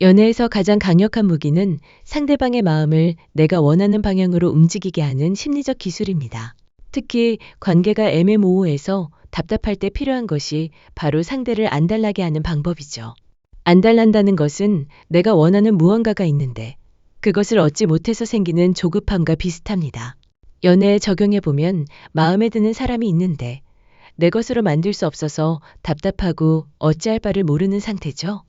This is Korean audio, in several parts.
연애에서 가장 강력한 무기는 상대방의 마음을 내가 원하는 방향으로 움직이게 하는 심리적 기술입니다. 특히 관계가 애매모호해서 답답할 때 필요한 것이 바로 상대를 안달나게 하는 방법이죠. 안달난다는 것은 내가 원하는 무언가가 있는데 그것을 얻지 못해서 생기는 조급함과 비슷합니다. 연애에 적용해보면 마음에 드는 사람이 있는데 내 것으로 만들 수 없어서 답답하고 어찌할 바를 모르는 상태죠.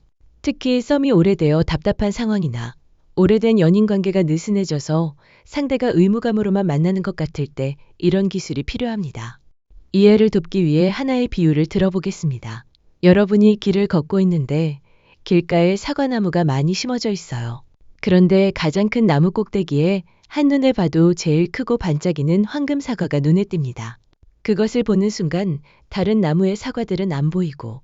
특히 썸이 오래되어 답답한 상황이나 오래된 연인 관계가 느슨해져서 상대가 의무감으로만 만나는 것 같을 때 이런 기술이 필요합니다. 이해를 돕기 위해 하나의 비유를 들어보겠습니다. 여러분이 길을 걷고 있는데 길가에 사과나무가 많이 심어져 있어요. 그런데 가장 큰 나무 꼭대기에 한눈에 봐도 제일 크고 반짝이는 황금 사과가 눈에 띕니다. 그것을 보는 순간 다른 나무의 사과들은 안 보이고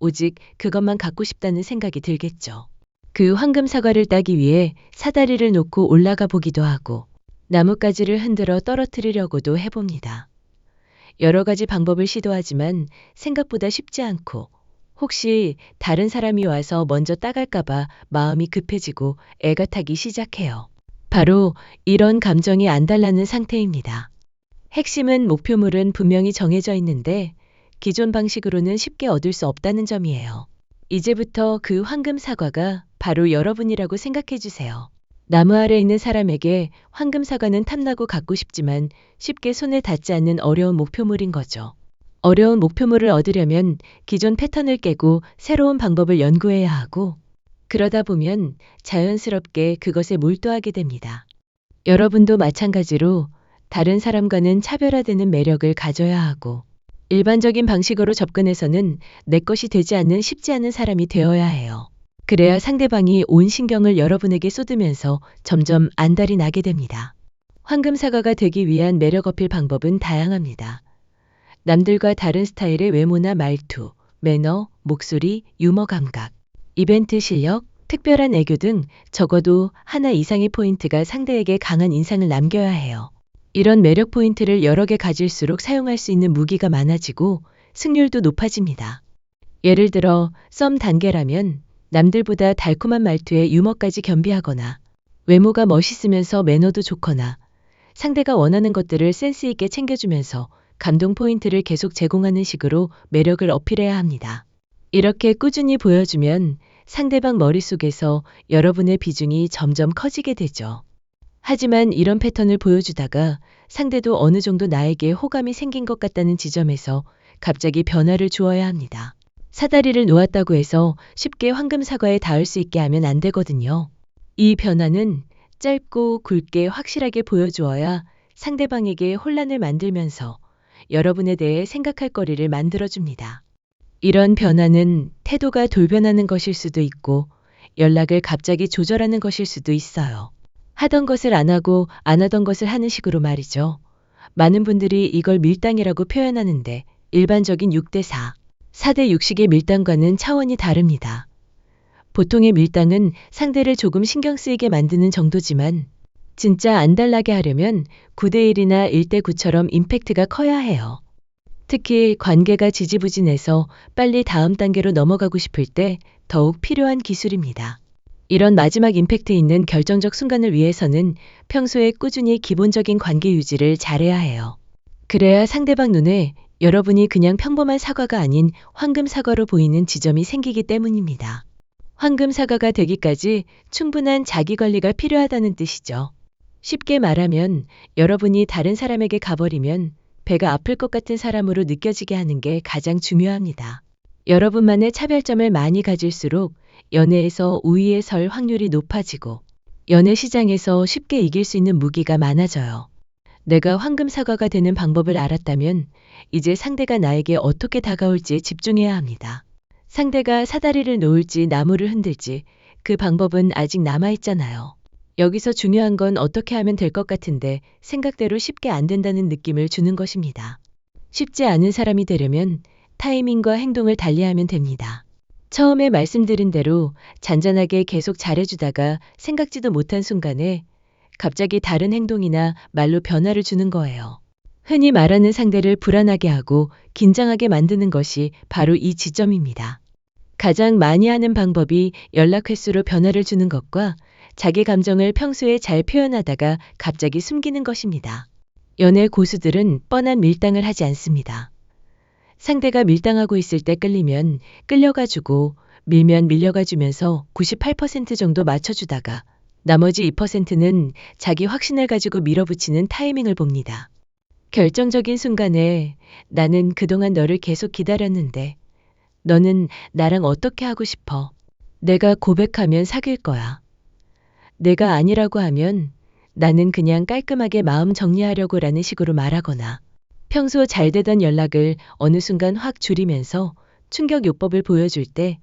오직 그것만 갖고 싶다는 생각이 들겠죠. 그 황금 사과를 따기 위해 사다리를 놓고 올라가 보기도 하고 나뭇가지를 흔들어 떨어뜨리려고도 해봅니다. 여러 가지 방법을 시도하지만 생각보다 쉽지 않고 혹시 다른 사람이 와서 먼저 따갈까봐 마음이 급해지고 애가 타기 시작해요. 바로 이런 감정이 안달나는 상태입니다. 핵심은 목표물은 분명히 정해져 있는데 기존 방식으로는 쉽게 얻을 수 없다는 점이에요. 이제부터 그 황금 사과가 바로 여러분이라고 생각해 주세요. 나무 아래 있는 사람에게 황금 사과는 탐나고 갖고 싶지만 쉽게 손에 닿지 않는 어려운 목표물인 거죠. 어려운 목표물을 얻으려면 기존 패턴을 깨고 새로운 방법을 연구해야 하고 그러다 보면 자연스럽게 그것에 몰두하게 됩니다. 여러분도 마찬가지로 다른 사람과는 차별화되는 매력을 가져야 하고 일반적인 방식으로 접근해서는 내 것이 되지 않는 쉽지 않은 사람이 되어야 해요. 그래야 상대방이 온 신경을 여러분에게 쏟으면서 점점 안달이 나게 됩니다. 황금 사과가 되기 위한 매력 어필 방법은 다양합니다. 남들과 다른 스타일의 외모나 말투, 매너, 목소리, 유머 감각, 이벤트 실력, 특별한 애교 등 적어도 하나 이상의 포인트가 상대에게 강한 인상을 남겨야 해요. 이런 매력 포인트를 여러 개 가질수록 사용할 수 있는 무기가 많아지고 승률도 높아집니다. 예를 들어 썸 단계라면 남들보다 달콤한 말투에 유머까지 겸비하거나 외모가 멋있으면서 매너도 좋거나 상대가 원하는 것들을 센스 있게 챙겨주면서 감동 포인트를 계속 제공하는 식으로 매력을 어필해야 합니다. 이렇게 꾸준히 보여주면 상대방 머릿속에서 여러분의 비중이 점점 커지게 되죠. 하지만 이런 패턴을 보여주다가 상대도 어느 정도 나에게 호감이 생긴 것 같다는 지점에서 갑자기 변화를 주어야 합니다. 사다리를 놓았다고 해서 쉽게 황금 사과에 닿을 수 있게 하면 안 되거든요. 이 변화는 짧고 굵게 확실하게 보여주어야 상대방에게 혼란을 만들면서 여러분에 대해 생각할 거리를 만들어줍니다. 이런 변화는 태도가 돌변하는 것일 수도 있고 연락을 갑자기 조절하는 것일 수도 있어요. 하던 것을 안 하고 안 하던 것을 하는 식으로 말이죠. 많은 분들이 이걸 밀당이라고 표현하는데 일반적인 6대 4, 4대 6식의 밀당과는 차원이 다릅니다. 보통의 밀당은 상대를 조금 신경 쓰이게 만드는 정도지만 진짜 안달나게 하려면 9대 1이나 1대 9처럼 임팩트가 커야 해요. 특히 관계가 지지부진해서 빨리 다음 단계로 넘어가고 싶을 때 더욱 필요한 기술입니다. 이런 마지막 임팩트 있는 결정적 순간을 위해서는 평소에 꾸준히 기본적인 관계 유지를 잘해야 해요. 그래야 상대방 눈에 여러분이 그냥 평범한 사과가 아닌 황금 사과로 보이는 지점이 생기기 때문입니다. 황금 사과가 되기까지 충분한 자기 관리가 필요하다는 뜻이죠. 쉽게 말하면 여러분이 다른 사람에게 가버리면 배가 아플 것 같은 사람으로 느껴지게 하는 게 가장 중요합니다. 여러분만의 차별점을 많이 가질수록 연애에서 우위에 설 확률이 높아지고 연애 시장에서 쉽게 이길 수 있는 무기가 많아져요. 내가 황금 사과가 되는 방법을 알았다면 이제 상대가 나에게 어떻게 다가올지 집중해야 합니다. 상대가 사다리를 놓을지 나무를 흔들지 그 방법은 아직 남아있잖아요. 여기서 중요한 건 어떻게 하면 될 것 같은데 생각대로 쉽게 안 된다는 느낌을 주는 것입니다. 쉽지 않은 사람이 되려면 타이밍과 행동을 달리하면 됩니다. 처음에 말씀드린 대로 잔잔하게 계속 잘해주다가 생각지도 못한 순간에 갑자기 다른 행동이나 말로 변화를 주는 거예요. 흔히 말하는 상대를 불안하게 하고 긴장하게 만드는 것이 바로 이 지점입니다. 가장 많이 하는 방법이 연락 횟수로 변화를 주는 것과 자기 감정을 평소에 잘 표현하다가 갑자기 숨기는 것입니다. 연애 고수들은 뻔한 밀당을 하지 않습니다. 상대가 밀당하고 있을 때 끌리면 끌려가주고 밀면 밀려가주면서 98% 정도 맞춰주다가 나머지 2%는 자기 확신을 가지고 밀어붙이는 타이밍을 봅니다. 결정적인 순간에 나는 그동안 너를 계속 기다렸는데 너는 나랑 어떻게 하고 싶어? 내가 고백하면 사귈 거야. 내가 아니라고 하면 나는 그냥 깔끔하게 마음 정리하려고 라는 식으로 말하거나 평소 잘 되던 연락을 어느 순간 확 줄이면서 충격 요법을 보여줄 때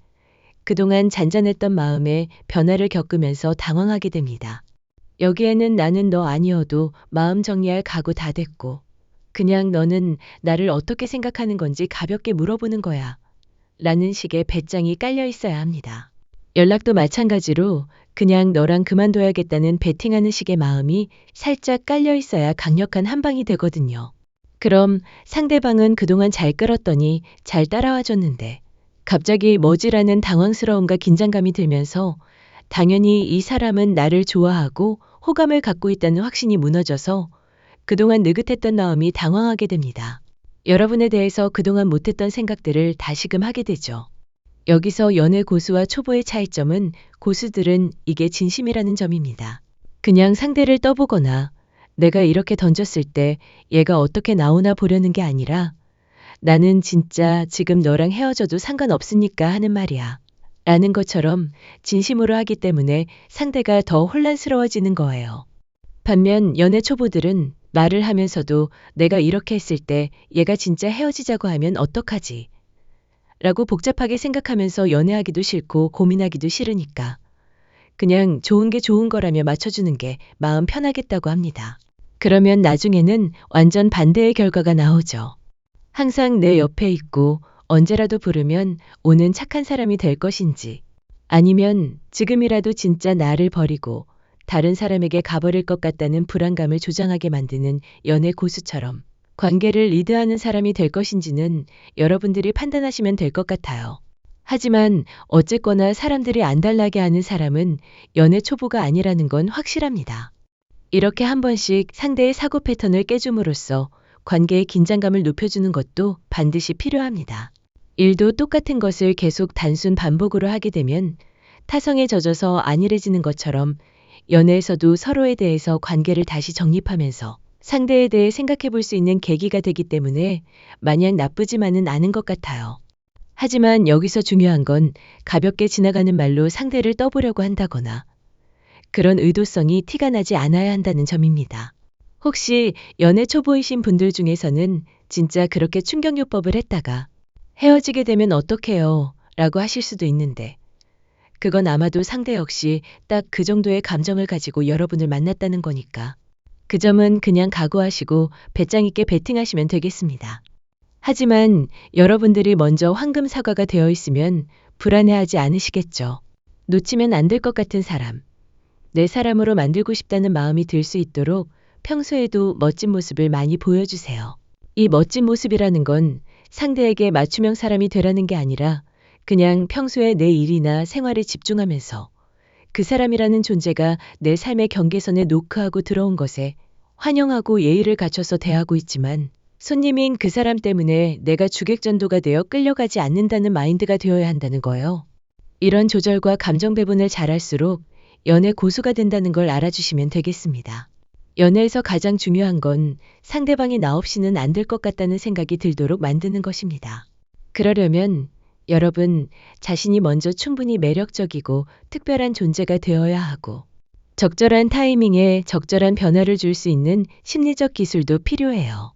그동안 잔잔했던 마음에 변화를 겪으면서 당황하게 됩니다. 여기에는 나는 너 아니어도 마음 정리할 각오 다 됐고 그냥 너는 나를 어떻게 생각하는 건지 가볍게 물어보는 거야. 라는 식의 배짱이 깔려 있어야 합니다. 연락도 마찬가지로 그냥 너랑 그만둬야겠다는 베팅하는 식의 마음이 살짝 깔려 있어야 강력한 한방이 되거든요. 그럼 상대방은 그동안 잘 끌었더니 잘 따라와 줬는데 갑자기 뭐지라는 당황스러움과 긴장감이 들면서 당연히 이 사람은 나를 좋아하고 호감을 갖고 있다는 확신이 무너져서 그동안 느긋했던 마음이 당황하게 됩니다. 여러분에 대해서 그동안 못했던 생각들을 다시금 하게 되죠. 여기서 연애 고수와 초보의 차이점은 고수들은 이게 진심이라는 점입니다. 그냥 상대를 떠보거나 내가 이렇게 던졌을 때 얘가 어떻게 나오나 보려는 게 아니라 나는 진짜 지금 너랑 헤어져도 상관없으니까 하는 말이야. 라는 것처럼 진심으로 하기 때문에 상대가 더 혼란스러워지는 거예요. 반면 연애 초보들은 말을 하면서도 내가 이렇게 했을 때 얘가 진짜 헤어지자고 하면 어떡하지? 라고 복잡하게 생각하면서 연애하기도 싫고 고민하기도 싫으니까 그냥 좋은 게 좋은 거라며 맞춰주는 게 마음 편하겠다고 합니다. 그러면 나중에는 완전 반대의 결과가 나오죠. 항상 내 옆에 있고 언제라도 부르면 오는 착한 사람이 될 것인지 아니면 지금이라도 진짜 나를 버리고 다른 사람에게 가버릴 것 같다는 불안감을 조장하게 만드는 연애 고수처럼 관계를 리드하는 사람이 될 것인지는 여러분들이 판단하시면 될 것 같아요. 하지만 어쨌거나 사람들이 안달나게 하는 사람은 연애 초보가 아니라는 건 확실합니다. 이렇게 한 번씩 상대의 사고 패턴을 깨줌으로써 관계의 긴장감을 높여주는 것도 반드시 필요합니다. 일도 똑같은 것을 계속 단순 반복으로 하게 되면 타성에 젖어서 안일해지는 것처럼 연애에서도 서로에 대해서 관계를 다시 정립하면서 상대에 대해 생각해 볼 수 있는 계기가 되기 때문에 마냥 나쁘지만은 않은 것 같아요. 하지만 여기서 중요한 건 가볍게 지나가는 말로 상대를 떠보려고 한다거나 그런 의도성이 티가 나지 않아야 한다는 점입니다. 혹시 연애 초보이신 분들 중에서는 진짜 그렇게 충격요법을 했다가 헤어지게 되면 어떡해요? 라고 하실 수도 있는데 그건 아마도 상대 역시 딱 그 정도의 감정을 가지고 여러분을 만났다는 거니까. 그 점은 그냥 각오하시고 배짱 있게 베팅하시면 되겠습니다. 하지만 여러분들이 먼저 황금 사과가 되어 있으면 불안해하지 않으시겠죠. 놓치면 안 될 것 같은 사람. 내 사람으로 만들고 싶다는 마음이 들 수 있도록 평소에도 멋진 모습을 많이 보여주세요. 이 멋진 모습이라는 건 상대에게 맞춤형 사람이 되라는 게 아니라 그냥 평소에 내 일이나 생활에 집중하면서 그 사람이라는 존재가 내 삶의 경계선에 노크하고 들어온 것에 환영하고 예의를 갖춰서 대하고 있지만 손님인 그 사람 때문에 내가 주객전도가 되어 끌려가지 않는다는 마인드가 되어야 한다는 거예요. 이런 조절과 감정 배분을 잘할수록 연애 고수가 된다는 걸 알아주시면 되겠습니다. 연애에서 가장 중요한 건 상대방이 나 없이는 안 될 것 같다는 생각이 들도록 만드는 것입니다. 그러려면 여러분 자신이 먼저 충분히 매력적이고 특별한 존재가 되어야 하고 적절한 타이밍에 적절한 변화를 줄 수 있는 심리적 기술도 필요해요.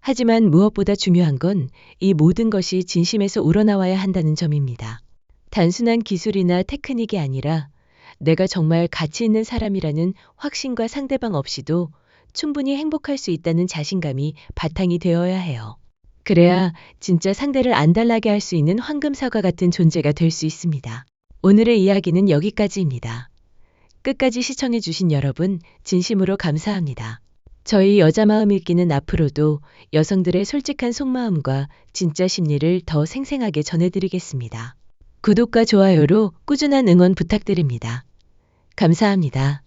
하지만 무엇보다 중요한 건 이 모든 것이 진심에서 우러나와야 한다는 점입니다. 단순한 기술이나 테크닉이 아니라 내가 정말 가치 있는 사람이라는 확신과 상대방 없이도 충분히 행복할 수 있다는 자신감이 바탕이 되어야 해요. 그래야 진짜 상대를 안달나게 할 수 있는 황금사과 같은 존재가 될 수 있습니다. 오늘의 이야기는 여기까지입니다. 끝까지 시청해주신 여러분, 진심으로 감사합니다. 저희 여자 마음 읽기는 앞으로도 여성들의 솔직한 속마음과 진짜 심리를 더 생생하게 전해드리겠습니다. 구독과 좋아요로 꾸준한 응원 부탁드립니다. 감사합니다.